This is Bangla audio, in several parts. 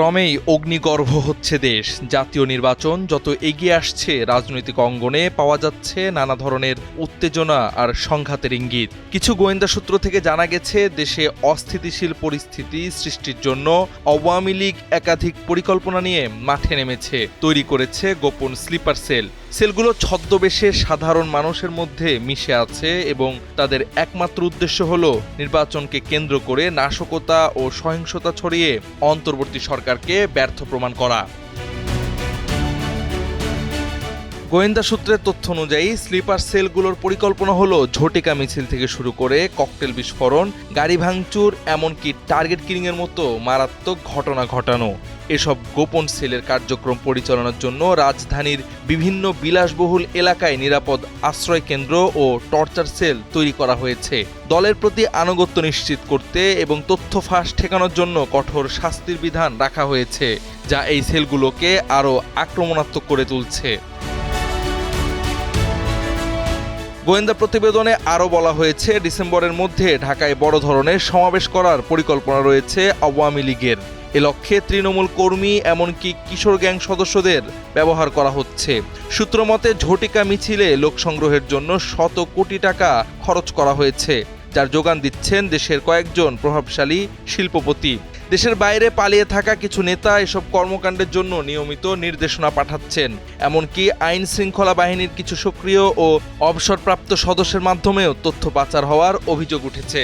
ক্রমেই অগ্নিগর্ভ হচ্ছে দেশ। জাতীয় নির্বাচন যত এগিয়ে আসছে, রাজনৈতিক অঙ্গনে পাওয়া যাচ্ছে নানা ধরনের উত্তেজনা আর সংঘাতের ইঙ্গিত। কিছু গোয়েন্দা সূত্র থেকে জানা গেছে, দেশে অস্থিতিশীল পরিস্থিতি সৃষ্টির জন্য আওয়ামী লীগ একাধিক পরিকল্পনা নিয়ে মাঠে নেমেছে। তৈরি করেছে গোপন স্লিপার সেল। সেলগুলো ছদ্মবেশে সাধারণ মানুষের মধ্যে মিশে আছে এবং তাদের একমাত্র উদ্দেশ্য হল নির্বাচনকে কেন্দ্র করে নাশকতা ও সহিংসতা ছড়িয়ে অন্তর্বর্তী সরকারকে ব্যর্থ প্রমাণ করা। গোয়েন্দা সূত্রের তথ্য অনুযায়ী স্লিপার সেলগুলোর পরিকল্পনা হলো ঝটিকা মিছিল থেকে শুরু করে ককটেল বিস্ফোরণ, গাড়ি ভাঙচুর, এমনকি টার্গেট কিলিংয়ের মতো মারাত্মক ঘটনা ঘটানো। এসব গোপন সেলের কার্যক্রম পরিচালনার জন্য রাজধানীর বিভিন্ন বিলাসবহুল এলাকায় নিরাপদ আশ্রয় কেন্দ্র ও টর্চার সেল তৈরি করা হয়েছে। দলের প্রতি আনুগত্য নিশ্চিত করতে এবং তথ্য ফাঁস ঠেকানোর জন্য কঠোর শাস্তির বিধান রাখা হয়েছে, যা এই সেলগুলোকে আরও আক্রমণাত্মক করে তুলছে। গোয়েন্দা প্রতিবেদনে আরও বলা হয়েছে, ডিসেম্বরের মধ্যে ঢাকায় বড় ধরনের সমাবেশ করার পরিকল্পনা রয়েছে আওয়ামী লীগের। এ লক্ষ্যে তৃণমূল কর্মী এমনকি কিশোর গ্যাং সদস্যদের ব্যবহার করা হচ্ছে। সূত্রমতে ঝটিকা মিছিলে লোক সংগ্রহের জন্য শত কোটি টাকা খরচ করা হয়েছে, যার যোগান দিচ্ছেন দেশের কয়েকজন প্রভাবশালী শিল্পপতি। দেশের বাইরে পালিয়ে থাকা কিছু নেতা এসব কর্মকাণ্ডের জন্য নিয়মিত নির্দেশনা পাঠাচ্ছেন। এমনকি আইন শৃঙ্খলা বাহিনীর কিছু সক্রিয় ও অবসরপ্রাপ্ত সদস্যের মাধ্যমেও তথ্য পাচার হওয়ার অভিযোগ উঠেছে।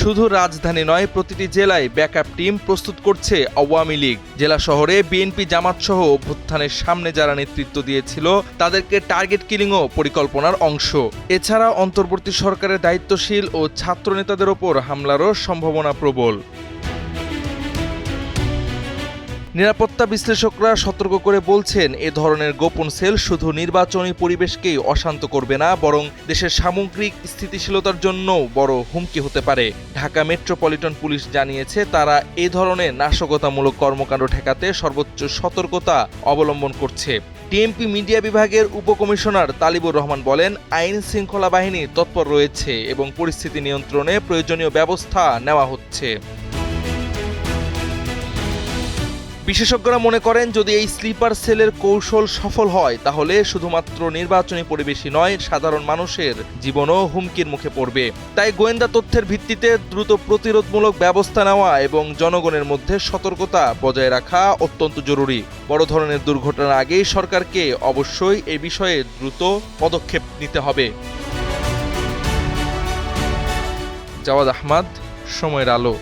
শুধু রাজধানী নয়, প্রতিটি জেলায় ব্যাকআপ টিম প্রস্তুত করছে আওয়ামী লীগ। জেলা শহরে বিএনপি, জামাত সহ অভ্যুত্থানের সামনে যারা নেতৃত্ব দিয়েছিল, তাদেরকে টার্গেট কিলিংও পরিকল্পনার অংশ। এছাড়া অন্তর্বর্তী সরকারের দায়িত্বশীল ও ছাত্র নেতাদের ওপর হামলারও সম্ভাবনা প্রবল। নিরাপত্তা বিশ্লেষকরা সতর্ক করে বলছেন, এ ধরনের গোপন সেল শুধু নির্বাচনী পরিবেশকেই অশান্ত করবে না, বরং দেশের সামগ্রিক স্থিতিশীলতার জন্য বড় হুমকি হতে পারে। ঢাকা মেট্রোপলিটন পুলিশ জানিয়েছে, তারা এ ধরনের নাশকতামূলক কর্মকাণ্ড ঠেকাতে সর্বোচ্চ সতর্কতা অবলম্বন করছে। টিএমপি মিডিয়া বিভাগের উপকমিশনার তালিবুর রহমান বলেন, আইন শৃঙ্খলা বাহিনী তৎপর রয়েছে এবং পরিস্থিতি নিয়ন্ত্রণে প্রয়োজনীয় ব্যবস্থা নেওয়া হচ্ছে। বিশেষজ্ঞরা মনে করেন, যদি এই স্লিপার সেলের কৌশল সফল হয়, তাহলে শুধুমাত্র নির্বাচনী পরিবেশই নয়, সাধারণ মানুষের জীবনও হুমকির মুখে পড়বে। তাই গোয়েন্দা তথ্যের ভিত্তিতে দ্রুত প্রতিরোধমূলক ব্যবস্থা নেওয়া এবং জনগণের মধ্যে সতর্কতা বজায় রাখা অত্যন্ত জরুরি। বড় ধরনের দুর্ঘটনার আগেই সরকারকে অবশ্যই এ বিষয়ে দ্রুত পদক্ষেপ নিতে হবে। জাওয়াদ আহমদ, সময়ের আলো।